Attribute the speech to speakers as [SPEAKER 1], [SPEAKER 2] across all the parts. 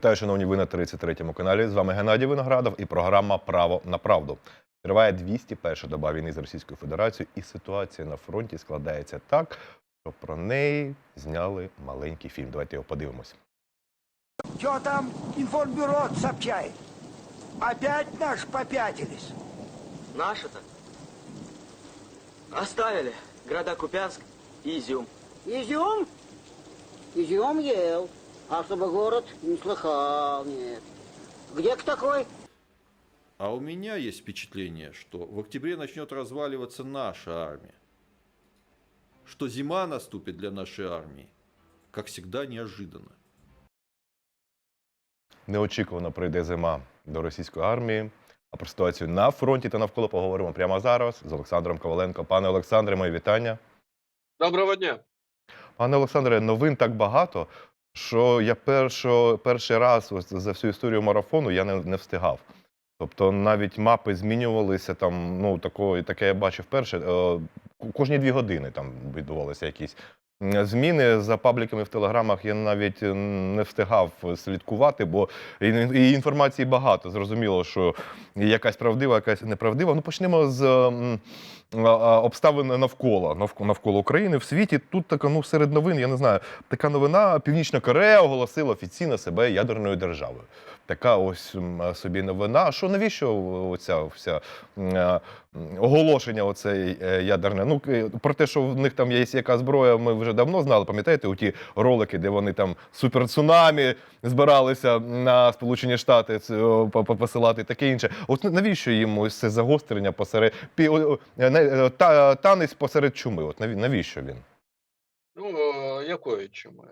[SPEAKER 1] Вітаю, шановні, ви на 33-му каналі. З вами Геннадій Виноградов і програма Право на правду. Триває 201 доба війни з Російською Федерацією, і ситуація на фронті складається так, що про неї зняли маленький фільм. Давайте його подивимось.
[SPEAKER 2] Что там информбюро сообщает? Опять наш попятились.
[SPEAKER 3] Наши-то? Оставили. Города Купянск и Изюм.
[SPEAKER 4] Изюм? Изюм ел, а чтобы город не слыхал, нет. Где кто такой?
[SPEAKER 5] А у меня есть впечатление, что в октябре начнет разваливаться наша армия. Что зима наступит для нашей армии, как всегда, неожиданно.
[SPEAKER 1] Неочікувано прийде зима до російської армії. А про ситуацію на фронті та навколо поговоримо прямо зараз з Олександром Коваленко. Пане Олександре, мої вітання.
[SPEAKER 6] Доброго дня.
[SPEAKER 1] Пане Олександре, новин так багато, що я першо, перший раз за всю історію марафону я не, не встигав. Тобто навіть мапи змінювалися там, ну такого, таке я бачив вперше. е, Кожні дві години там відбувалися якісь зміни за пабліками в телеграмах. Я навіть не встигав слідкувати, бо і інформації багато. Зрозуміло, що якась правдива, якась неправдива. Ну почнемо з м, а, а, обставин навколо навколо України в світі. Тут така ну серед новин. Я не знаю. Така новина. Північна Корея оголосила офіційно себе ядерною державою. Така ось собі новина. А Що навіщо оця вся е, оголошення? Оце е, ядерне? Ну про те, що в них там є яка зброя, ми вже давно знали. Пам'ятаєте, у ті ролики, де вони там суперцунамі збиралися на Сполучені Штати посилати, таке інше. От навіщо їм ось це загострення посеред е, та, танець посеред чуми? От навіщо він?
[SPEAKER 6] Ну, е, якої чуми?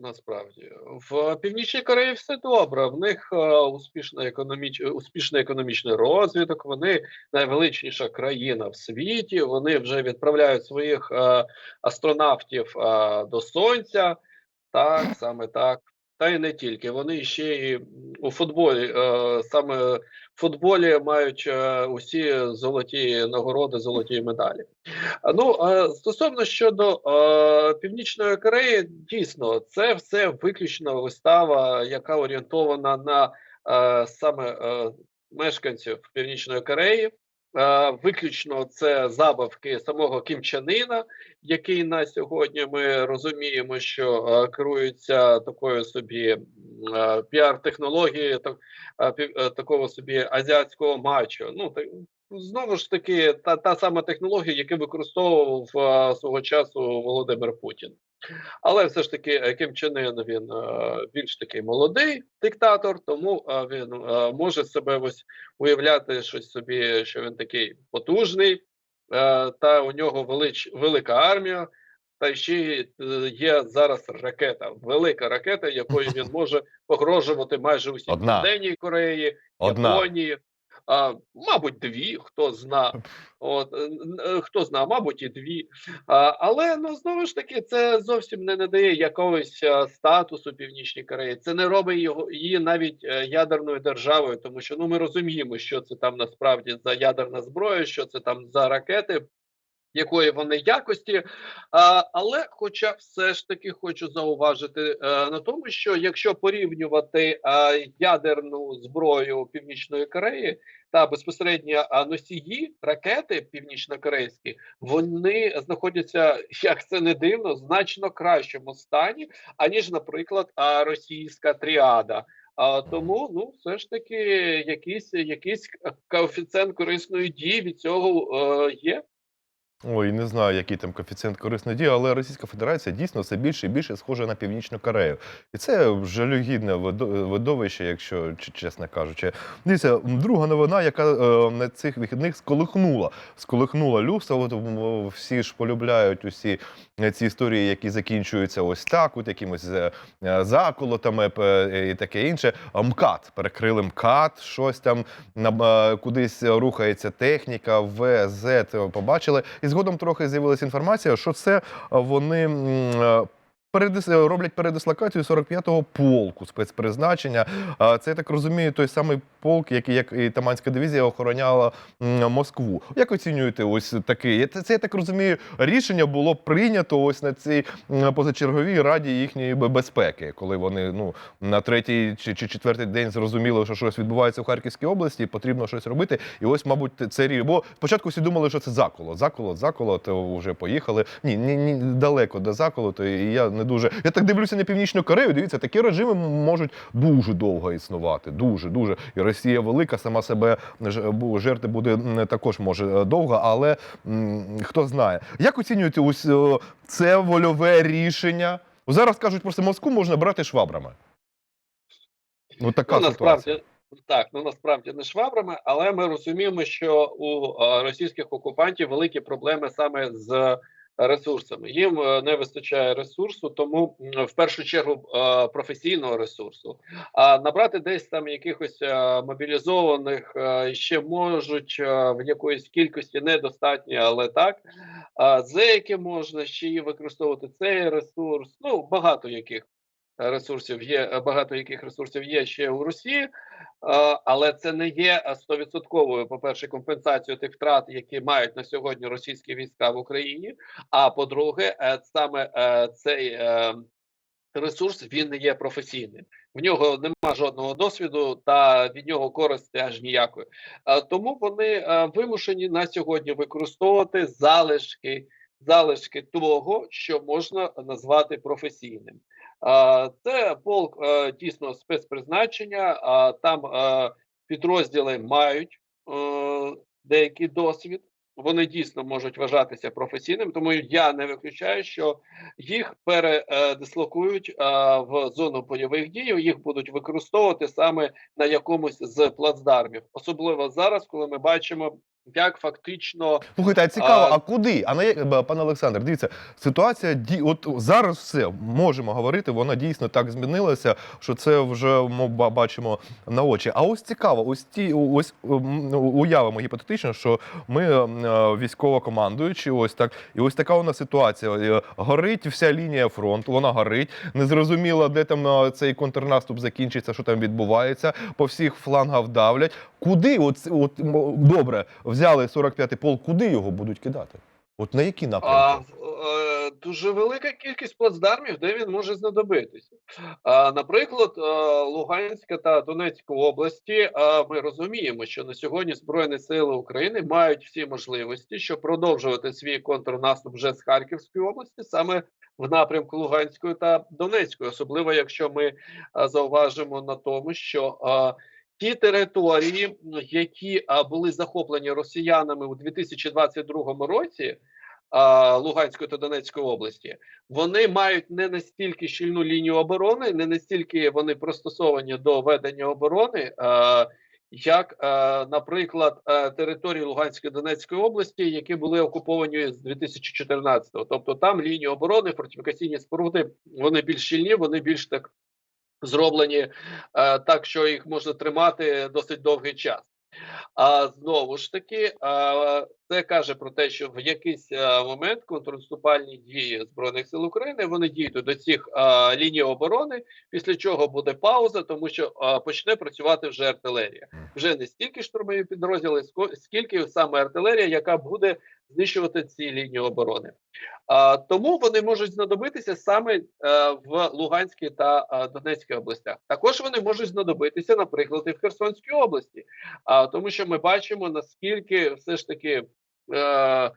[SPEAKER 6] Насправді в Північній Кореї все добре. В них е, успішна економіч... успішний економічний розвиток. Вони найвеличніша країна в світі. Вони вже відправляють своїх е, астронавтів е, до сонця. Так, саме так. Та й не тільки. Вони ще й у футболі, е, саме в футболі мають е, усі золоті нагороди, золоті медалі. Ну, стосовно щодо е, Північної Кореї, дійсно, це все виключно вистава, яка орієнтована на саме мешканців Північної Кореї. Е, Виключно це забавки самого кімчанина, який на сьогодні ми розуміємо, що е, керується такою собі е, піар-технологією так, е, е, такого собі азіатського мачо. Ну так знову ж таки, та, та сама технологія, яку використовував е, свого часу Володимир Путін. Але все ж таки е, Ким Чен Ын, він е, більш такий молодий диктатор, тому е, він може себе ось уявляти щось собі, що він такий потужний, та у нього велич, велика армія. Та ще є зараз ракета, велика ракета, якою він може погрожувати майже усій
[SPEAKER 1] Одна.
[SPEAKER 6] Південній Кореї,
[SPEAKER 1] Одна.
[SPEAKER 6] Японії. А, мабуть, дві, хто зна. От, е, е, хто зна, мабуть, і дві. А, але ну знову ж таки, це зовсім не надає якогось е, статусу Північній Кореї. Це не робить його її навіть ядерною державою, тому що ну ми розуміємо, що це там насправді за ядерна зброя, що це там за ракети. Якої вони якості, а, але, хоча все ж таки хочу зауважити е, на тому, що якщо порівнювати е, ядерну зброю Північної Кореї та безпосередньо носії ракети північнокорейські, вони знаходяться, як це не дивно, значно кращому стані, аніж, наприклад, російська тріада. А тому, ну, все ж таки, якийсь якийсь коефіцієнт корисної дії від цього е, є.
[SPEAKER 1] Ой, не знаю, який там коефіцієнт корисної дії, але Російська Федерація дійсно все більше і більше схожа на Північну Корею. І це жалюгідне видо- видовище, якщо чесно кажучи. Дивіться, друга новина, яка е, на цих вихідних сколихнула. Сколихнула люфта. От всі ж полюбляють усі ці історії, які закінчуються ось так, от якимось е, е, заколотами і таке інше. МКАД перекрили МКАД, щось там е, кудись рухається техніка, ВЗ побачили. І згодом трохи з'явилася інформація, що це е, вони е, передис... роблять передислокацію 45-го полку спецпризначення. Це я так розумію, той самий полк, який як і Таманська дивізія охороняла Москву. Як оцінюєте ось таке? Це, я так розумію, рішення було прийнято ось на цій позачерговій раді їхньої безпеки, коли вони ну на третій чи, четвертий день зрозуміли, що щось відбувається в Харківській області, і потрібно щось робити. І ось, мабуть, це рі- Бо спочатку всі думали, що це заколот. Заколот, заколот, то вже поїхали. Ні, ні, ні далеко до заколоту. І я не дуже. Я так дивлюся на північну Корею. Дивіться, такі режими можуть дуже довго існувати. Дуже, дуже. І Росія велика, сама себе жерти буде також може е, довго, але м, хто знає. Як оцінюєте ось це вольове рішення? Зараз кажуть, просто Москву можна брати швабрами. Ну, така
[SPEAKER 6] ну,
[SPEAKER 1] ситуація.
[SPEAKER 6] насправді так, ну насправді не швабрами, але ми розуміємо, що у е, російських окупантів великі проблеми саме з ресурсами. Їм е, не вистачає ресурсу, тому в першу чергу е, професійного ресурсу. А набрати десь там якихось е, мобілізованих ще можуть в якоїсь кількості недостатньо, але так. Зеки можна ще і використовувати цей ресурс. Ну багато яких ресурсів є, е, багато яких ресурсів є ще у Росії, е, але це не є е, стовідсотковою, по-перше, компенсацією тих втрат, які мають на сьогодні російські війська в Україні. А по-друге, саме цей ресурс він не є професійним. В нього нема жодного досвіду, та від нього користі аж ніякої. Тому вони вимушені на сьогодні використовувати залишки. Залишки того, що можна назвати професійним. Це полк е, дійсно спецпризначення, а там е, підрозділи мають е, деякий досвід. Вони дійсно можуть вважатися професійним, тому я не виключаю, що їх передислокують в зону бойових дій. Їх будуть використовувати саме на якомусь з плацдармів, особливо зараз, коли ми бачимо, як фактично
[SPEAKER 1] Слухайте, а цікаво,
[SPEAKER 6] А-
[SPEAKER 1] а, куди? А на як- пане Олександр, дивіться, ситуація ді... от зараз все можемо говорити, вона дійсно так змінилася, що це вже ми ба- бачимо на очі. А ось цікаво, ось ті, ось уявимо гіпотетично, що ми е, військово-командуючі, ось так, і ось така у нас ситуація. Е, Горить вся лінія фронту, вона горить. Незрозуміло, де там е, цей контрнаступ закінчиться, що там відбувається. По всіх флангах давлять. Куди? От, от м, добре, взяли 45-й полк, куди його будуть кидати? От на які напрямки?
[SPEAKER 6] е, дуже велика кількість плацдармів, де він може знадобитися. А, наприклад, е, Луганська та Донецька області. е, ми розуміємо, що на сьогодні Збройні Сили України мають всі можливості, щоб продовжувати свій контрнаступ вже з Харківської області, саме в напрямку Луганської та Донецької, особливо якщо ми зауважимо на тому, що Ті території, які були захоплені росіянами у 2022 році, Луганської та Донецької області, вони мають не настільки щільну лінію оборони, не настільки вони пристосовані до ведення оборони, як, наприклад, території Луганської та Донецької області, які були окуповані з 2014-го. Тобто там лінії оборони, фортифікаційні споруди, вони більш щільні, вони більш так зроблені е, так, що їх можна тримати досить довгий час. А знову ж таки, е, це каже про те, що в якийсь е, момент контрнаступальні дії збройних сил України вони дійдуть до цих ліній оборони, після чого буде пауза, тому що почне працювати вже артилерія. Вже не стільки штурмові підрозділи, скільки саме артилерія, яка буде знищувати ці лінії оборони. А, тому вони можуть знадобитися саме е, в Луганській та е, Донецькій областях. Також вони можуть знадобитися, наприклад, і в Херсонській області, а, тому що ми бачимо наскільки все ж таки е,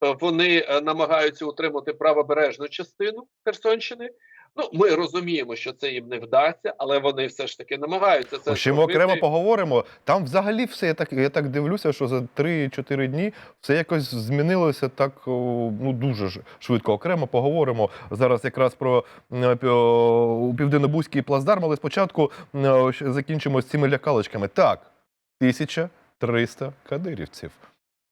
[SPEAKER 6] вони намагаються утримати правобережну частину Херсонщини. Ну, ми розуміємо, що це їм не вдасться, але вони все ж таки намагаються це
[SPEAKER 1] Ще ми окремо поговоримо. Там взагалі все, я так, я так дивлюся, що за 3-4 дні все якось змінилося так ну, дуже швидко. Окремо поговоримо зараз якраз про пі- південнобузький плацдарм, але спочатку ще закінчимо з цими лякалочками. Так, 1300 кадирівців.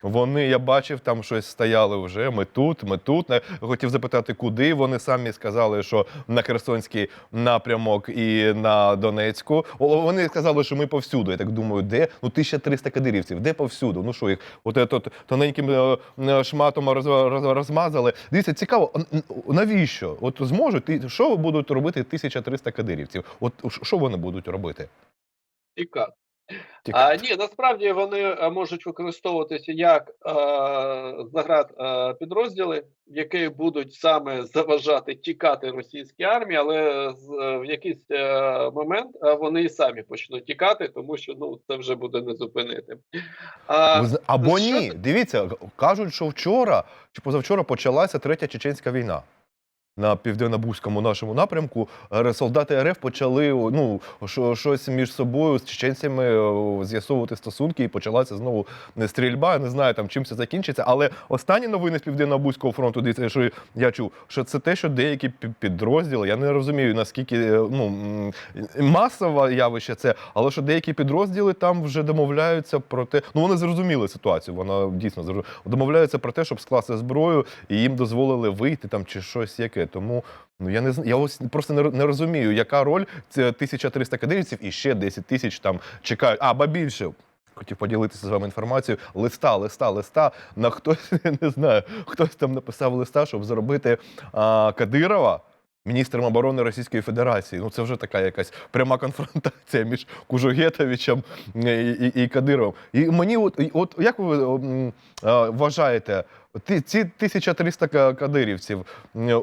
[SPEAKER 1] Вони, я бачив, там щось стояли вже. Ми тут, ми тут. Е, Хотів запитати, куди. Вони самі сказали, що на Херсонський напрямок і на Донецьку. Вони сказали, що ми повсюду. Я так думаю, де? Ну 1300 кадирівців, де повсюду? Ну що їх, от тут тоненьким е, е, шматом роз, роз, розмазали. Дивіться, цікаво, навіщо? От зможуть що будуть робити 1300 кадирівців? От що вони будуть робити?
[SPEAKER 6] Тікати. А, ні, насправді вони е, можуть використовуватися як е, заград е, підрозділи, які будуть саме заважати тікати російській армії, але з, е, в якийсь е, момент е, вони і самі почнуть тікати, тому що ну це вже буде не зупинити. А,
[SPEAKER 1] Або
[SPEAKER 6] що
[SPEAKER 1] ні. Дивіться, кажуть, що вчора чи позавчора почалася третя чеченська війна. На південно-бузькому нашому напрямку Е, солдати РФ почали ну, що- щось між собою з чеченцями з'ясовувати стосунки, і почалася знову не стрільба. Я не знаю там чим це закінчиться. Але останні новини з південно-бузького фронту, дивіться, що я чув, що це те, що деякі пі- підрозділи, я не розумію наскільки е, ну, масове явище це, але що деякі підрозділи там вже домовляються про те, ну вони зрозуміли ситуацію, вона дійсно зрозу- домовляються про те, щоб скласти зброю і їм дозволили вийти там чи щось яке. Тому ну я не я ось просто не розумію, яка роль це 1300 кадирівців і ще 10 тисяч там чекають. А, ба більше. Хотів поділитися з вами інформацією. Листа, листа, листа. На хтось не знаю, хтось там написав листа, щоб зробити а, Кадирова міністром оборони Російської Федерації. Ну це вже така якась пряма конфронтація між Кужугетовичем і, і, і Кадировим. І мені, от, от як ви а, вважаєте, ці 1300 кадирівців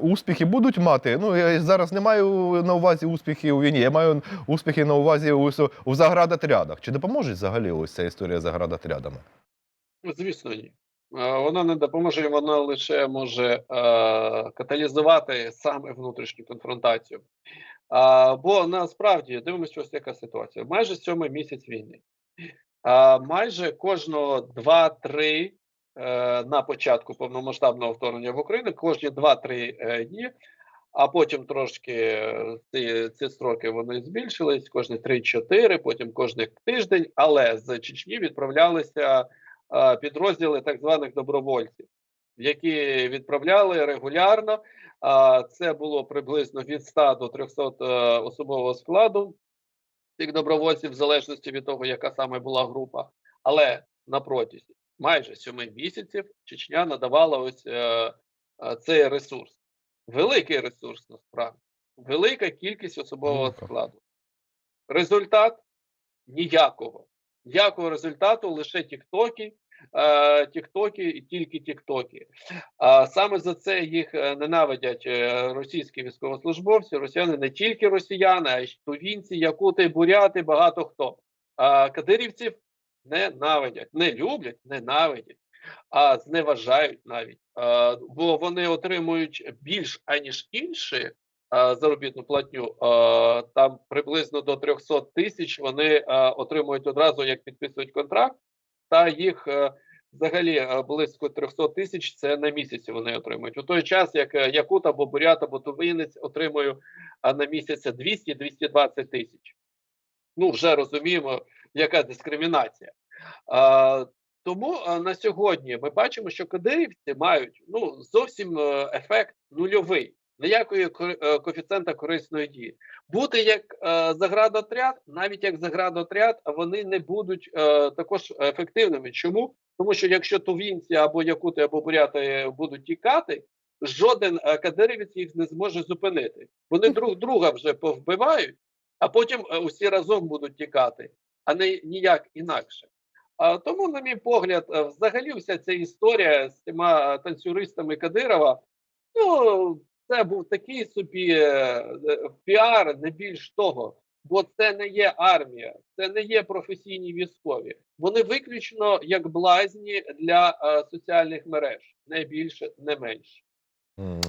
[SPEAKER 1] успіхи будуть мати? Ну я зараз не маю на увазі успіхи у війні, я маю успіхи на увазі у, у заградотрядах. Чи допоможе взагалі ось ця історія з заградотрядами?
[SPEAKER 6] Ну, Звісно, ні. Е, Вона не допоможе, вона лише може е, каталізувати саме внутрішню конфронтацію. А, бо насправді дивимося, ось яка ситуація. Майже сьомий місяць війни. Майже кожного 2-3 е, на початку повномасштабного вторгнення в Україну, кожні 2-3 е, дні, а потім трошки е, ці, ці строки вони збільшились, кожні 3-4, потім кожний тиждень, але з Чечні відправлялися е, підрозділи так званих добровольців, які відправляли регулярно. Це було приблизно від 100 до 300 е, особового складу цих добровольців, в залежності від того, яка саме була група. Але на протязі майже сьоми місяців Чечня надавала ось е, е, цей ресурс. Великий ресурс насправді, велика кількість особового
[SPEAKER 1] Ну,
[SPEAKER 6] складу. Результат ніякого. Ніякого результату, лише тіктоки, е, тіктоки і тільки тіктоки. Саме за це їх е, ненавидять е, російські військовослужбовці, росіяни не тільки росіяни, а й тувінці, якути, буряти, багато хто. Кадирівців ненавидять, не люблять, ненавидять, а зневажають навіть. Бо вони отримують більш аніж інші заробітну платню. Там приблизно до 300 тисяч вони отримують одразу, як підписують контракт, та їх. е, Взагалі е, близько 300 тисяч це на місяці вони отримують. У той час, як е, Якут або Бурят або Тувинець отримує на місяць 200-220 тисяч. Ну, вже розуміємо, яка дискримінація. Тому на сьогодні ми бачимо, що кадирівці мають ну, зовсім е, ефект нульовий. Ніякої е, коефіцієнта корисної дії. Бути як е, заградотряд, навіть як заградотряд, вони не будуть е, також ефективними. Чому? Тому що якщо тувінці або якути, або буряти будуть тікати, жоден е, кадирівець їх не зможе зупинити. Вони друг друга вже повбивають, а потім е, усі разом будуть тікати, а не ніяк інакше. А тому, на мій погляд, взагалі вся ця історія з цими танцюристами Кадирова, ну це був такий собі е, е, піар, не більш того. Бо це не є армія, це не є професійні військові. Вони виключно як блазні для е, соціальних мереж, не більше, не менше.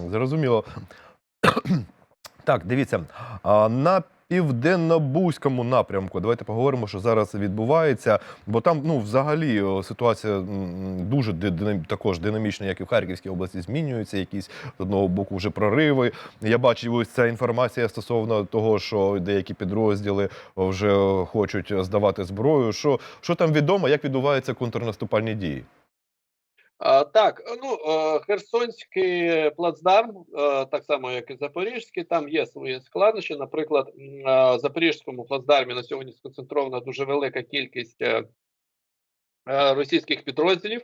[SPEAKER 1] Зрозуміло. Так, дивіться, а на південно-бузькому напрямку давайте поговоримо, що зараз відбувається, бо там ну взагалі ситуація дуже також динамічна, як і в Харківській області, змінюється. Якісь з одного боку вже прориви. Я бачив ось ця інформація стосовно того, що деякі підрозділи вже хочуть здавати зброю. Що, що там відомо, як відбуваються контрнаступальні дії?
[SPEAKER 6] Так, ну е, Херсонський плацдарм, е, так само як і Запорізький, там є свої складнощі. Наприклад, е, в Запорізькому плацдармі на сьогодні сконцентрована дуже велика кількість російських підрозділів.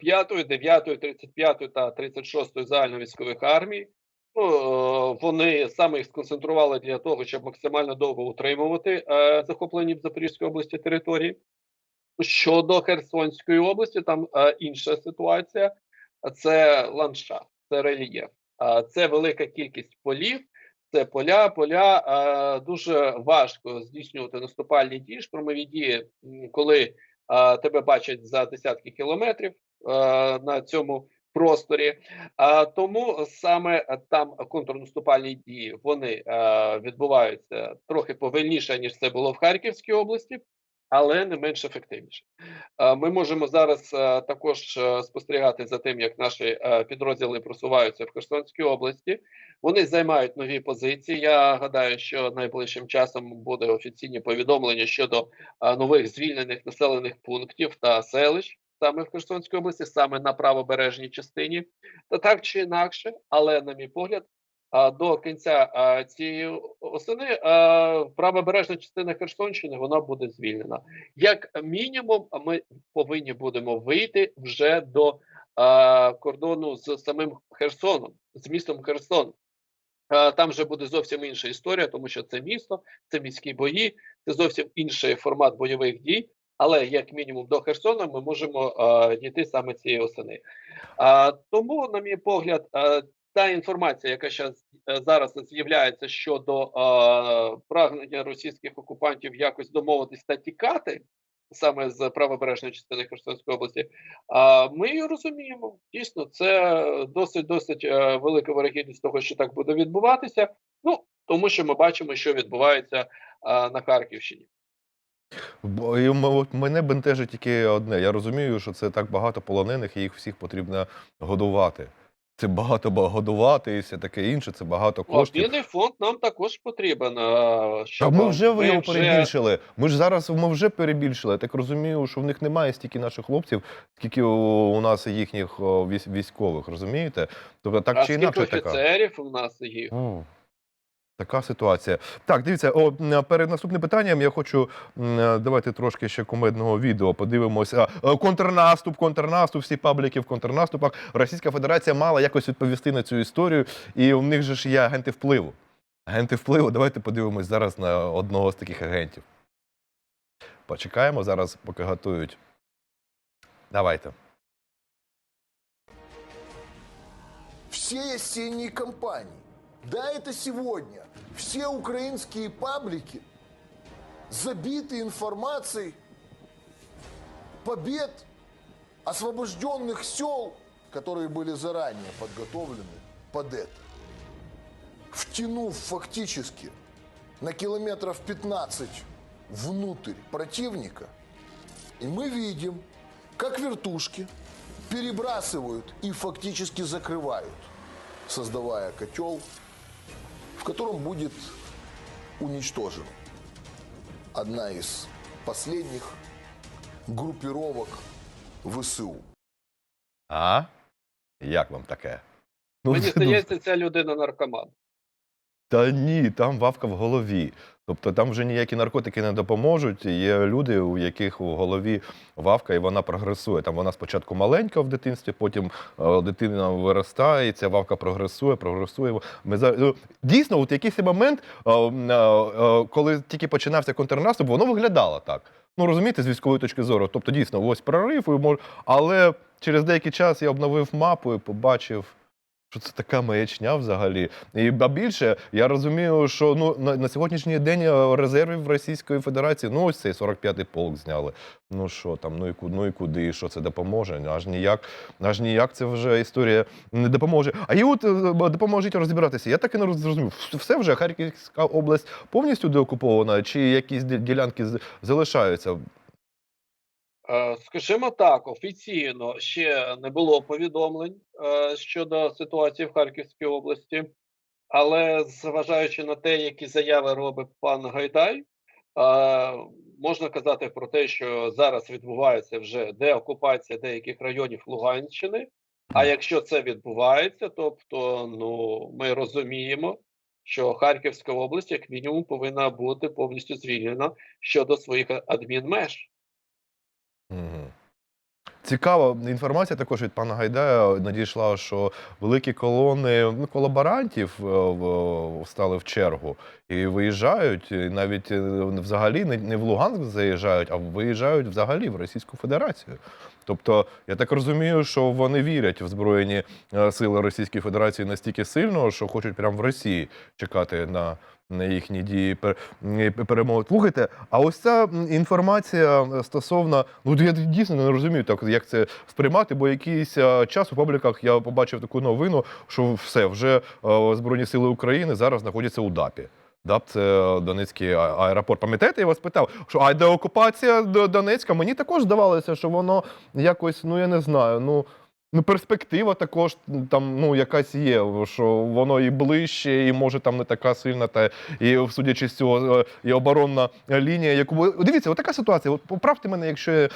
[SPEAKER 6] 5, 9, 35 та 36 загальновійськових армій. Ну, вони саме їх сконцентрували для того, щоб максимально довго утримувати захоплені в Запорізькій області території. Щодо Херсонської області, там е, інша ситуація. Це ландшафт, це рельєф, е, це велика кількість полів. Це поля, поля е, дуже важко здійснювати наступальні дії, штурмові дії, коли е, тебе бачать за десятки кілометрів е, на цьому просторі. А тому саме там контрнаступальні дії вони е, відбуваються трохи повільніше ніж це було в Харківській області, але не менш ефективніше. Е, Ми можемо зараз е, також е, спостерігати за тим, як наші підрозділи просуваються в Херсонській області. Вони займають нові позиції. Я гадаю, що найближчим часом буде офіційні повідомлення щодо нових звільнених населених пунктів та селищ саме в Херсонській області, саме на правобережній частині. Та так чи інакше, але на мій погляд, до кінця цієї осени правобережна частина Херсонщини вона буде звільнена. Як мінімум, ми повинні будемо вийти вже до кордону з самим Херсоном, з містом Херсон. Там вже буде зовсім інша історія, тому що це місто, це міські бої, це зовсім інший формат бойових дій. Але як мінімум до Херсона ми можемо а, дійти саме цієї осени. А, тому, на мій погляд, а, та інформація, яка щас, е, зараз з'являється щодо а, прагнення російських окупантів якось домовитись та тікати саме з правобережної частини Херсонської області, а, ми її розуміємо. Дійсно, це досить досить е, велика вирогідність того, що так буде відбуватися. Ну тому що ми бачимо, що відбувається а, на Харківщині.
[SPEAKER 1] Бо мене бентежить тільки одне. Я розумію, що це так багато полонених, і їх всіх потрібно годувати. Це багато ба- годувати і все таке інше, це багато коштів.
[SPEAKER 6] Єдиний фонд нам також потрібен. Щоб
[SPEAKER 1] Та ми вже
[SPEAKER 6] ми
[SPEAKER 1] його
[SPEAKER 6] вже-
[SPEAKER 1] перебільшили. Ми ж зараз ми вже перебільшили. Я так розумію, що в них немає стільки наших хлопців, скільки у, нас їхніх військових, розумієте? Тобто так
[SPEAKER 6] а
[SPEAKER 1] чи інакше.
[SPEAKER 6] Офіцерів така. у нас є?
[SPEAKER 1] О, Така ситуація. Так, дивіться, о, перед наступним питанням я хочу давайте трошки ще кумедного відео. Подивимося. Е, Контрнаступ, контрнаступ, всі пабліки в контрнаступах. Російська Федерація мала якось відповісти на цю історію, і у них же ж є агенти впливу. Агенти впливу, давайте подивимось зараз на одного з таких агентів. Почекаємо зараз, поки готують. Давайте.
[SPEAKER 7] все осенние кампании. Да, это сегодня. Все украинские паблики забиты информацией побед освобожденных сел, которые были заранее подготовлены под это. Втянув фактически на километров 15 внутрь противника, и мы видим, как вертушки перебрасывают и фактически закрывают, создавая котел, в котором будет уничтожена одна из последних группировок ВСУ.
[SPEAKER 1] А? Як вам таке? Ну,
[SPEAKER 6] Мені
[SPEAKER 1] ну,
[SPEAKER 6] здається, ця людина наркоман.
[SPEAKER 1] Та ні, там вавка в голові. Тобто там вже ніякі наркотики не допоможуть. Є люди, у яких у голові вавка, і вона прогресує. Там вона спочатку маленька в дитинстві, потім е, дитина виростає, і ця вавка прогресує, прогресує. Ми за ну, дійсно, от якийсь момент, е, е, коли тільки починався контрнаступ, воно виглядало так. Ну розумієте, з військової точки зору. Тобто, дійсно, ось прорив, але через деякий час я обновив мапу і побачив. Що це така маячня взагалі? І ба більше я розумію, що ну на, на сьогоднішній день е, резервів Російської Федерації, ну ось цей 45-й полк зняли. Ну що там, ну і куди, ну і куди, що це допоможе? Аж ніяк, аж ніяк це вже історія не допоможе. А і от е, допоможіть розібратися. Я так і не роз- зрозумів. Все вже Харківська область повністю деокупована, чи якісь ділянки залишаються?
[SPEAKER 6] Е, Скажімо так, офіційно ще не було повідомлень е, щодо ситуації в Харківській області, але зважаючи на те, які заяви робить пан Гайдай, е, можна казати про те, що зараз відбувається вже деокупація деяких районів Луганщини. А якщо це відбувається, тобто ну ми розуміємо, що Харківська область, як мінімум, повинна бути повністю звільнена щодо своїх адмінмеж.
[SPEAKER 1] Мгм. Цікава інформація також від пана Гайдая надійшла, що великі колони ну, колаборантів е, стали в чергу і виїжджають, і навіть е, взагалі не, в Луганськ заїжджають, а виїжджають взагалі в Російську Федерацію. Тобто, я так розумію, що вони вірять в Збройні е, сили Російської Федерації настільки сильно, що хочуть прямо в Росії чекати на їхні дії пер- перемоги. Слухайте, а ось ця інформація стосовно, ну я дійсно не розумію, так як це сприймати, бо якийсь час у пабліках я побачив таку новину, що все вже Збройні Сили України зараз знаходяться у ДАПі. ДАП це Донецький аеропорт. Пам'ятаєте, я вас питав, що а де окупація Донецька? Мені також здавалося, що воно якось, ну я не знаю, ну. Ну, перспектива також там ну якась є, що воно і ближче, і може там не така сильна, та і судячи з цього, е, і оборонна лінія, яку дивіться, отака ситуація. От поправте мене, якщо я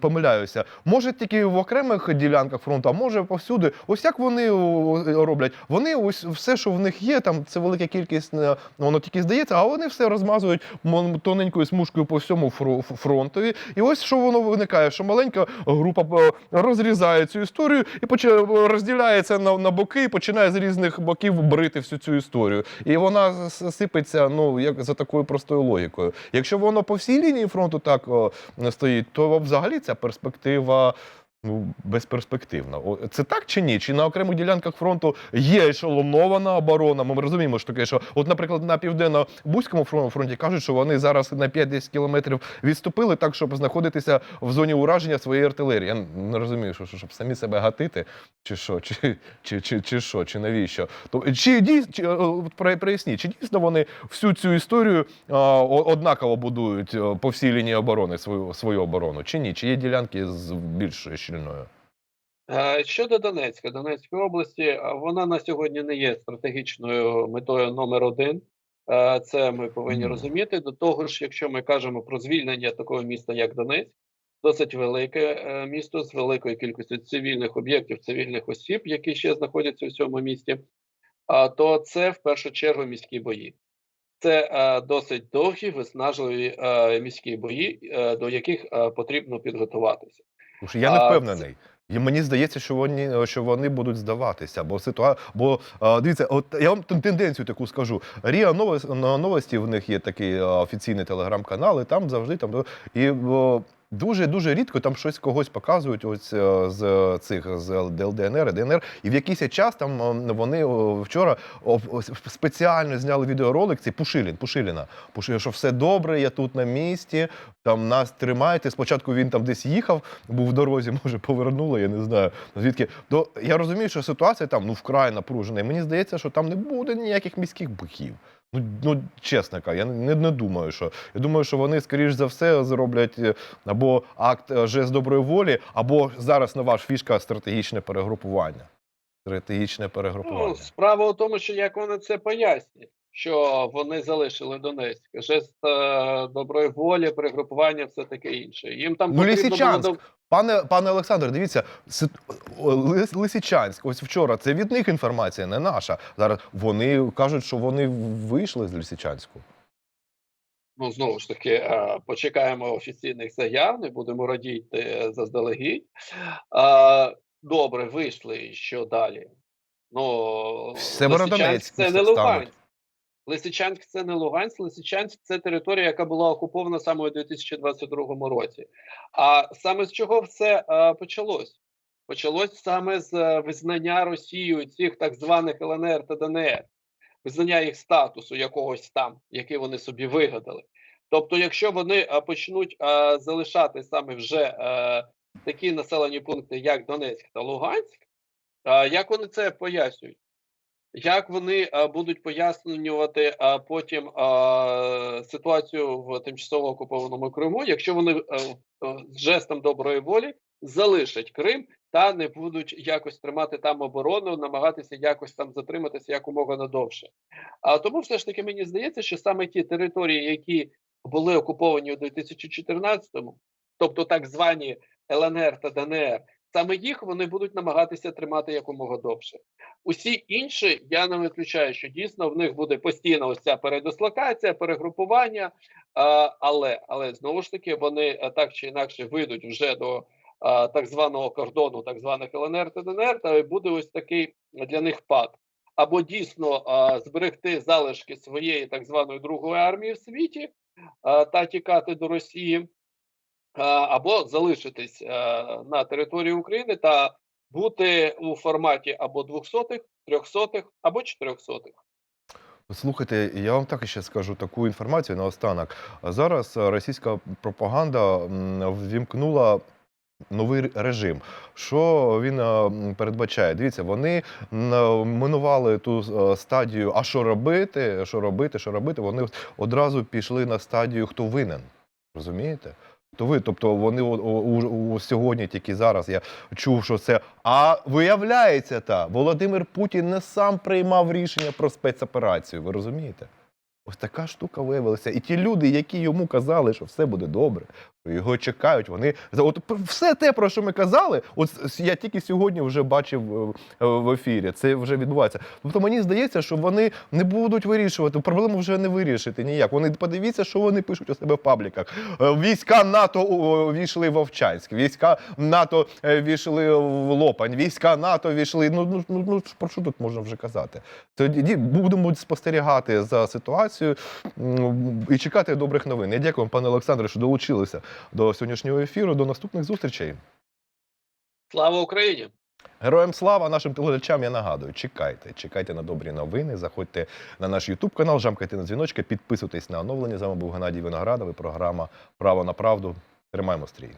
[SPEAKER 1] помиляюся. Може тільки в окремих ділянках фронту, а може повсюди. Ось як вони роблять. Вони ось все, що в них є, там це велика кількість, е, воно тільки здається, а вони все розмазують тоненькою смужкою по всьому фро- фронтові. І ось що воно виникає, що маленька група е, розрізає цю історію і поч... розділяється на, на боки і починає з різних боків брити всю цю історію. І вона сипеться ну, як за такою простою логікою. Якщо воно по всій лінії фронту так о, стоїть, то взагалі ця перспектива. Ну, безперспективна. О, Це так чи ні? Чи на окремих ділянках фронту є ешелонована оборона? Ми розуміємо, що таке, що, от, наприклад, на південно-бузькому фронті кажуть, що вони зараз на 5-10 кілометрів відступили так, щоб знаходитися в зоні ураження своєї артилерії. Я не розумію, що, що щоб самі себе гатити, чи що, чи, чи, чи, чи що, чи навіщо? То чи дійсно проясніть, чи дійсно вони всю цю історію а, однаково будують по всій лінії оборони свою свою оборону? Чи ні? Чи є ділянки з більш щільною?
[SPEAKER 6] Е, Щодо Донецька, Донецької області, е, вона на сьогодні не є стратегічною метою номер один. Е, Це ми повинні розуміти. До того ж, якщо ми кажемо про звільнення такого міста, як Донецьк, досить велике місто з великою кількістю цивільних об'єктів, цивільних осіб, які ще знаходяться у цьому місті, то це в першу чергу міські бої. Це досить довгі, виснажливі міські бої, до яких потрібно підготуватися.
[SPEAKER 1] Тому що я не впевнений. І мені здається, що вони, що вони будуть здаватися. Бо ситуа... бо дивіться, от я вам тенденцію таку скажу. Ріа новості, новості в них є такий а, офіційний телеграм-канал, і там завжди там і о, дуже дуже рідко там щось когось показують. Ось е, з цих з ЛДНР, ДНР. І в якийсь час там е, вони вчора спеціально зняли відеоролик. Це Пушилін, Пушиліна. Пушилін, що все добре, я тут на місці там нас тримаєте. Спочатку він там десь їхав, був в дорозі, може, повернули, я не знаю. Звідки то я розумію, що ситуація там ну вкрай напружена. І мені здається, що там не буде ніяких міських бухів. Ну, ну чесно кажу, я не, не думаю, що я думаю, що вони, скоріш за все, зроблять е, або акт е, жест доброї волі, або зараз нова ж фішка стратегічне перегрупування. Стратегічне перегрупування.
[SPEAKER 6] Ну, справа у тому, що як вони це пояснюють, що вони залишили Донецьк, жест е, доброї волі, перегрупування, все таке інше. Їм там
[SPEAKER 1] Ну,
[SPEAKER 6] потрібно було
[SPEAKER 1] Пане пане Олександр, дивіться, Лисичанськ, ось вчора це від них інформація, не наша. Зараз вони кажуть, що вони вийшли з Лисичанську.
[SPEAKER 6] Ну, знову ж таки, е, почекаємо офіційних заяв, не будемо радіти заздалегідь. Е, Добре, вийшли. Що далі? Ну, Лисичанськ це не. Луганськ. Лисичанськ це не Луганськ, Лисичанськ це територія, яка була окупована саме у 2022 році. А саме з чого все е, почалось? Почалось саме з е, визнання Росією цих так званих ЛНР та ДНР, визнання їх статусу якогось там, який вони собі вигадали. Тобто, якщо вони е, почнуть е, залишати саме вже е, такі населені пункти, як Донецьк та Луганськ, е, як вони це пояснюють? Як вони е, будуть пояснювати е, потім е, ситуацію в тимчасово окупованому Криму, якщо вони з жестом доброї волі залишать Крим та не будуть якось тримати там оборону, намагатися якось там затриматися якомога надовше. А тому все ж таки мені здається, що саме ті території, які були окуповані у 2014-му, тобто так звані ЛНР та ДНР, саме їх вони будуть намагатися тримати якомога довше. Усі інші я не виключаю, що дійсно в них буде постійна ось ця передислокація, перегрупування, але, але знову ж таки вони е, так чи інакше вийдуть вже до так званого кордону, так званих ЛНР та ДНР, та буде ось такий для них пад. Або дійсно зберегти залишки своєї так званої другої армії в світі та тікати до Росії, або залишитись на території України та бути у форматі або 200-х, 300-х, або 400-х.
[SPEAKER 1] Слухайте, я вам так ще скажу таку інформацію наостанок. Зараз е, російська пропаганда ввімкнула новий режим. Що він е, передбачає? Дивіться, вони минували ту е, стадію, а що робити, що робити, що робити. Вони одразу пішли на стадію, хто винен. Розумієте? То ви, тобто вони о- о- о, сьогодні, тільки зараз я чув, що це. А виявляється, та Володимир Путін не сам приймав рішення про спецоперацію. Ви розумієте? Ось така штука виявилася. І ті люди, які йому казали, що все буде добре, що його чекають, вони от все те, про що ми казали, от я тільки сьогодні вже бачив е, в ефірі. Це вже відбувається. Тобто мені здається, що вони не будуть вирішувати. Проблему вже не вирішити ніяк. Вони подивіться, що вони пишуть у себе в пабліках. Е, Війська НАТО війшли в Овчанськ, війська НАТО е, війшли в Лопань, війська НАТО війшли. Ну, ну, ну, ну про що тут можна вже казати? Тоді будемо спостерігати за ситуацією м, і чекати добрих новин. Я дякую пане Олександре, що долучилися до сьогоднішнього ефіру. До наступних зустрічей.
[SPEAKER 6] Слава Україні!
[SPEAKER 1] Героям слава нашим телеглядачам. Я нагадую, чекайте, чекайте на добрі новини. Заходьте на наш Ютуб канал, жамкайте на дзвіночки, підписуйтесь на оновлення. З вами був Геннадій Виноградов і програма Право на правду. Тримаємо стрій.